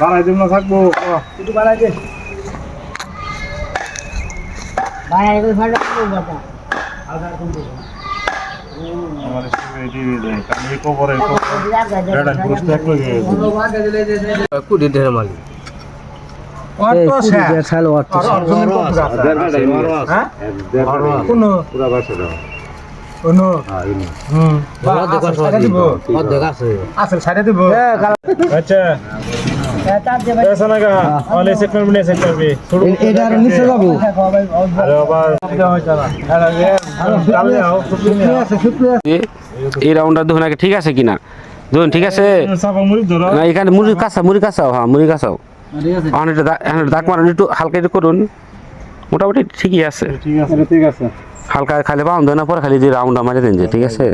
বাড়াই দিব না থাকব। একটু বাড়াই দে। বাড়াই করে ভালো বাবা আধার কোন আমার কুড়ি ঢের মালি হ্যাঁ? কোন শোনো। হ্যাঁ, হুম। আসল সাইডে দেবো। আচ্ছা। এই রাউন্ডটা দেখুন আগে ঠিক আছে কিনা? ধরুন ঠিক আছে? এখানে মুড়ি কাঁচা মুড়ি কাঁচাও হ্যাঁ মুড়ি কাঁচাও। এখন এটা দাগ মারান একটু হালকা একটু করুন। মোটামুটি ঠিকই আছে। ঠিক আছে। ঠিক আছে। হালকা খালি পাউন দেয় না পরে খালি দিয়ে রাউন্ডটা মারি দেন যে ঠিক আছে?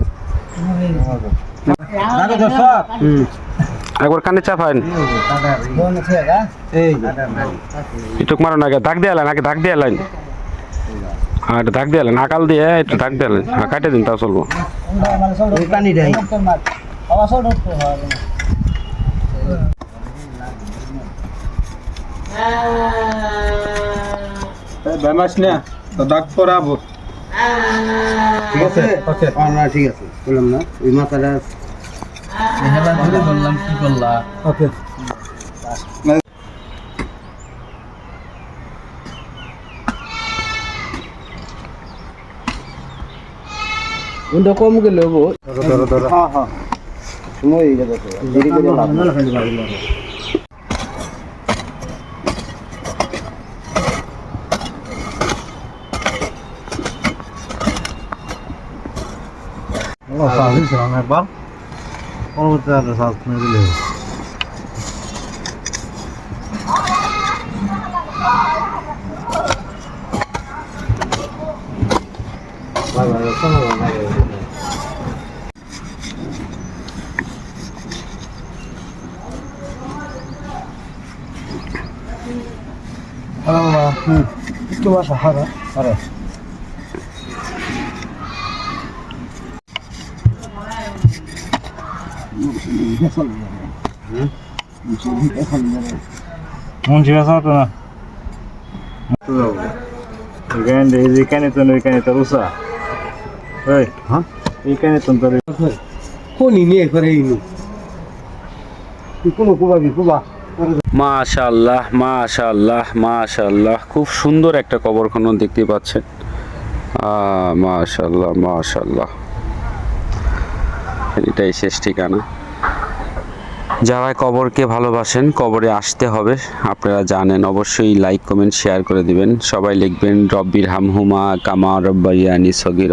একবার কানে চাপাইন একটু মারুন আগে দাগ দিয়ে এলেন আগে দাগ দিয়ে এলেন আর দাগ দিয়ে এলেন আকাল দিয়ে একটু দাগ দিয়ে এলেন হ্যাঁ কাটে দিন তাও চলবো। হবে বেমাস না তো দাগ পরাবো। ঠিক আছে ওকে না ঠিক আছে বললাম না ওই মাথাটা হেলা ধরে বললাম কি করলা ওকে উন্ড কম গেল গো ধরো ধরো হ্যাঁ হ্যাঁ সময় হয়ে তো দেরি করে লাভ নেই। ও সাজি ছিলাম একবার পরবর্তী আর সাজ নিয়ে দিলে একটু বাসা হবে আরে মুন্সি ভাষা তো না এখানে তো এখানে তো রুসা হ্যাঁ? এখানে তো তোর কোনি নিয়ে করে ইনু তুই কোনো কুবাবি কুবা মাশাল্লাহ মাশাল্লাহ মাশাল্লাহ খুব সুন্দর একটা কবর খনন দেখতে পাচ্ছেন আহ, মাশাল্লাহ মাশাল্লাহ এটাই শেষ ঠিকানা। যারা কবরকে ভালোবাসেন, কবরে আসতে হবে, আপনারা জানেন। অবশ্যই লাইক কমেন্ট শেয়ার করে দিবেন। সবাই লিখবেন রব্বির হামহুমা কামা রব্বাইয়ানি সগির।